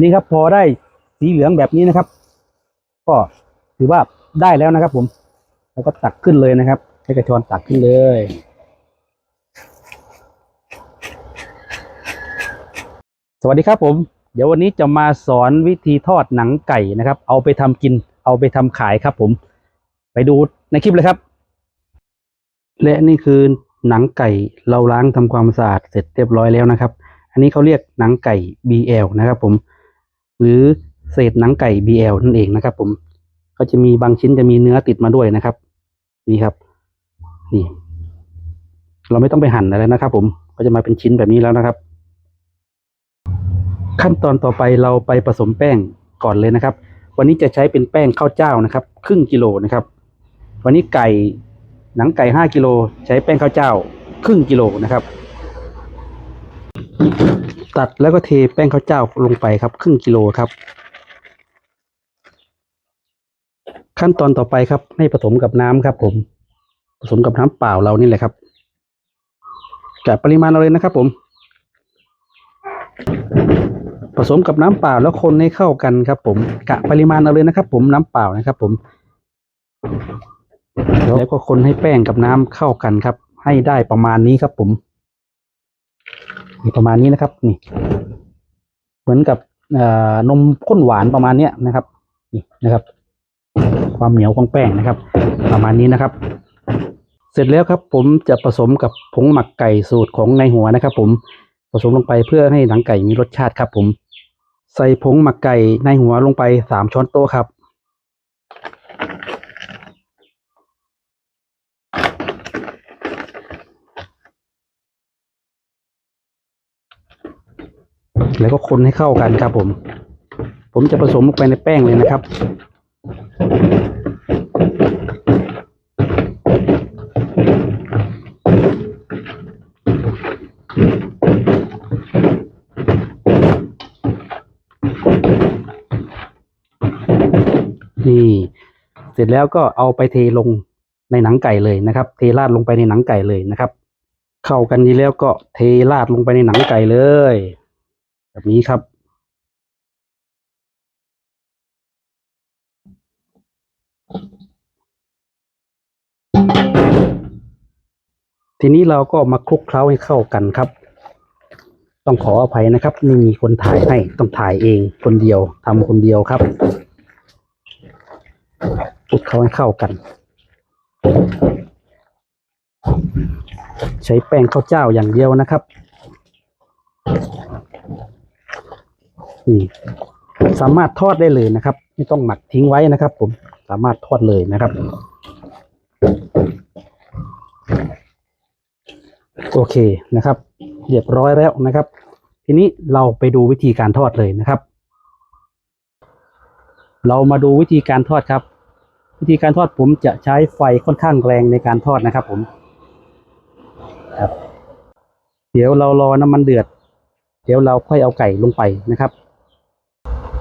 นี่ครับพอได้สีเหลืองแบบนี้นะครับ ก็ถือว่าได้แล้วนะครับ ผม แล้วก็ตักขึ้นเลยนะครับใช้กระชอนตักขึ้นเลยสวัสดีครับผม เดี๋ยววันนี้จะมาสอนวิธีทอดหนังไก่นะครับ เอาไปทำกิน เอาไปทำขายครับผม ไปดูในคลิปเลยครับ และนี่คือหนังไก่เราล้างทำความสะอาดเสร็จเรียบร้อยแล้วนะครับ อันนี้เขาเรียกหนังไก่ BL นะครับผม หรือเศษหนังไก่ BL นั่นเองนะครับ ผมก็จะมีบางชิ้นจะมีเนื้อติดมาด้วยนะครับ นี่ครับ นี่ เราไม่ต้องไปหั่นอะไรนะครับ ผมก็จะมาเป็นชิ้นแบบนี้แล้วนะครับ ขั้นตอนต่อไปเราไปผสมแป้งก่อนเลยนะครับ วันนี้จะใช้เป็นแป้งข้าวเจ้านะครับ ครึ่งกิโลนะครับ วันนี้ไก่หนังไก่ห้ากิโลใช้แป้งข้าวเจ้า ครึ่งกิโลนะครับ ตัดแล้วก็เทแป้งข้าวเจ้าลงไปครับครึ่งกิโลครับ ขั้นตอนต่อไปครับ ให้ผสมกับน้ำครับ ผม ผสมกับน้ำเปล่าเรานี่แหละครับกะปริมาณเราเลยนะครับ ผม ผสมกับน้ำเปล่าแล้วคนให้เข้ากันครับ ผมกะปริมาณเอาเลยนะครับ ผมน้ำเปล่านะครับ ผม แล้วก็คนให้แป้งกับน้ำเข้ากันครับ ให้ได้ประมาณนี้ครับผม ประมาณนี้นะครับ นี่ เหมือนกับเอ่อนมข้นหวานประมาณเนี้ยนะครับ นี่นะครับ ความเหนียวของแป้งนะครับ ประมาณนี้นะครับ เสร็จแล้วครับ ผมจะผสมกับผงหมักไก่สูตรของในหัวนะครับ ผมผสมลงไปเพื่อให้หนังไก่มีรสชาติครับ ผม ใส่ผงหมักไก่ในหัวลงไปสามช้อนโต๊ะครับ แล้วก็คนให้เข้ากันครับผม ผมจะผสมลงไปในแป้งเลยนะครับ นี่ เสร็จแล้วก็เอาไปเทลงในหนังไก่เลยนะครับ เทราดลงไปในหนังไก่เลยนะครับ เข้ากันดีแล้วก็เทราดลงไปในหนังไก่เลย แบบนี้ครับ ทีนี้เราก็มาคลุกเคล้าให้เข้ากันครับ ต้องขออภัยนะครับไม่มีคนถ่ายให้ต้องถ่ายเองคนเดียวทำคนเดียวครับคลุกเคล้าให้เข้ากัน ใช้แป้งข้าวเจ้าอย่างเดียวนะครับ นี่สามารถทอดได้เลยนะครับ ไม่ต้องหมักทิ้งไว้นะครับ ผมสามารถทอดเลยนะครับ โอเคนะครับ เรียบร้อยแล้วนะครับ ทีนี้เราไปดูวิธีการทอดเลยนะครับ เรามาดูวิธีการทอดครับ วิธีการทอดผมจะใช้ไฟค่อนข้างแรงในการทอดนะครับ ผมครับ เดี๋ยวเรารอน้ำมันเดือด เดี๋ยวเราค่อยเอาไก่ลงไปนะครับ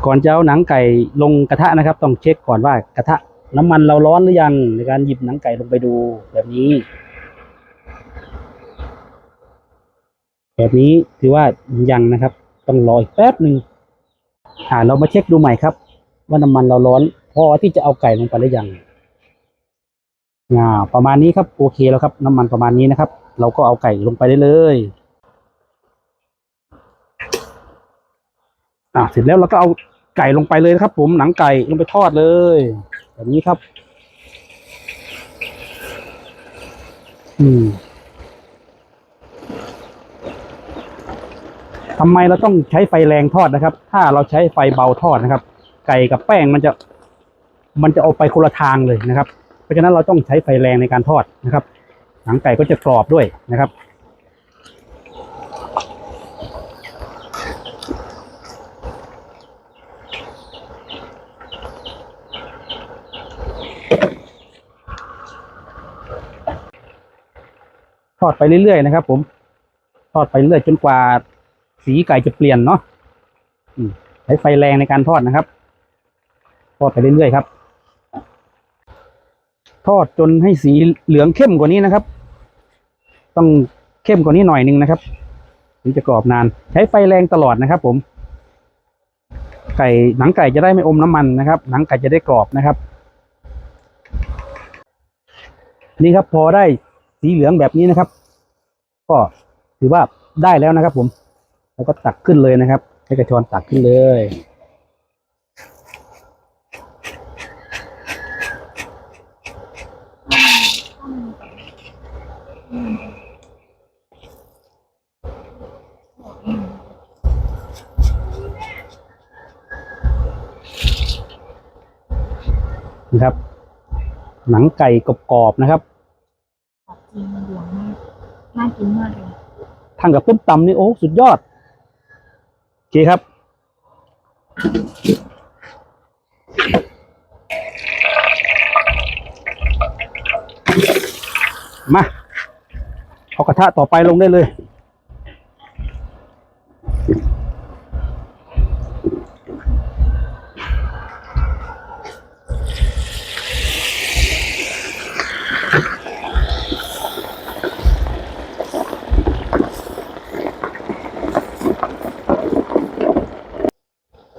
ก่อนจะเอาหนังไก่ลงกระทะนะครับ ต้องเช็คก่อนว่ากระทะน้ำมันเราร้อนหรือยังในการหยิบหนังไก่ลงไปดูแบบนี้ แบบนี้ถือว่ายังนะครับ ต้องรออีกแป๊บหนึ่งอ่าเรามาเช็คดูใหม่ครับ ว่าน้ำมันเราร้อนพอที่จะเอาไก่ลงไปหรือยังอ่าประมาณนี้ครับโอเคแล้วครับ น้ำมันประมาณนี้นะครับ เราก็เอาไก่ลงไปได้เลยอ่าเสร็จแล้วเราก็เอา ไก่ลงไปเลยนะครับ ผมหนังไก่ลงไปทอดเลย แบบนี้ครับ อืมทำไมเราต้องใช้ไฟแรงทอดนะครับ ถ้าเราใช้ไฟเบาทอดนะครับ ไก่กับแป้งมันจะ มันจะเอาไปคนละทางเลยนะครับ เพราะฉะนั้นเราต้องใช้ไฟแรงในการทอดนะครับ หนังไก่ก็จะกรอบด้วยนะครับ ทอดไปเรื่อยๆนะครับ ผม ทอดไปเรื่อยจนกว่าสีไก่จะเปลี่ยนเนาะใช้ไฟแรงในการทอดนะครับ ทอดไปเรื่อยๆครับ ทอดจนให้สีเหลืองเข้มกว่านี้นะครับ ต้องเข้มกว่านี้หน่อยนึงนะครับถึงจะกรอบนาน ใช้ไฟแรงตลอดนะครับ ผม ไก่หนังไก่จะได้ไม่อมน้ำมันนะครับ หนังไก่จะได้กรอบนะครับ นี่ครับพอได้ สีเหลืองแบบนี้นะครับ ก็ถือว่าได้แล้วนะครับ ผม แล้วก็ตักขึ้นเลยนะครับให้กระชอนตักขึ้นเลยนะครับ หนังไก่กรอบๆนะครับ ผักจีนเหลืองมาก น่ากินมากเลยทางกับต้มตำนี่โอ้สุดยอด โอเคครับ มาเอากระทะต่อไปลงได้เลย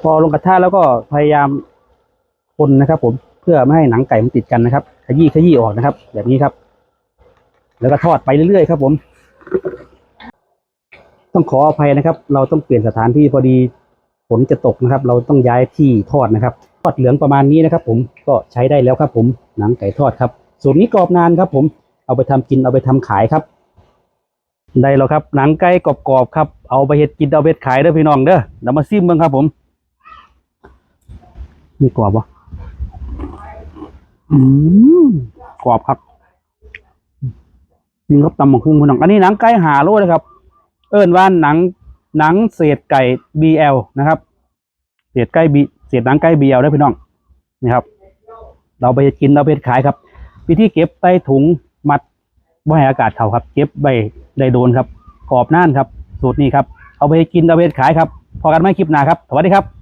พอลงกระทะแล้วก็พยายามคนนะครับ ผมเพื่อไม่ให้หนังไก่มันติดกันนะครับ ขยี้ขยี้ออกนะครับ แบบนี้ครับ แล้วก็ทอดไปเรื่อยๆครับ ผม ต้องขออภัยนะครับ เราต้องเปลี่ยนสถานที่พอดีฝนจะตกนะครับ เราต้องย้ายที่ทอดนะครับ ทอดเหลืองประมาณนี้นะครับ ผมก็ใช้ได้แล้วครับ ผมหนังไก่ทอดครับส่วนนี้กรอบนานครับ ผมเอาไปทำกินเอาไปทำขายครับได้แล้วครับ หนังไก่กรอบๆครับ เอาไปเฮ็ดกินเอาไปเฮ็ดขายเด้อพี่น้องเด้อเดี๋ยวมาซิมเบิ่งครับผม มีกรอบปะอืมกรอบครับนี่ครับตำหมกหุ้งพี่น้อง อันนี้หนังไก่หาโลเลยครับ เอิ้นว่าหนังหนังเศษไก่ BL นะครับ เศษไก่บีเศษหนังไก่ BL ได้พี่น้องนี่ครับ เราไปกินเราไปขายครับ วิธีเก็บใต้ถุงมัดบ่ให้อากาศเข้าครับ เก็บใบได้โดนครับกรอบน่านครับ สูตรนี้ครับ เอาไปกินเอาไปขายครับ พอกันไม่คลิปหน้าครับ สวัสดีครับ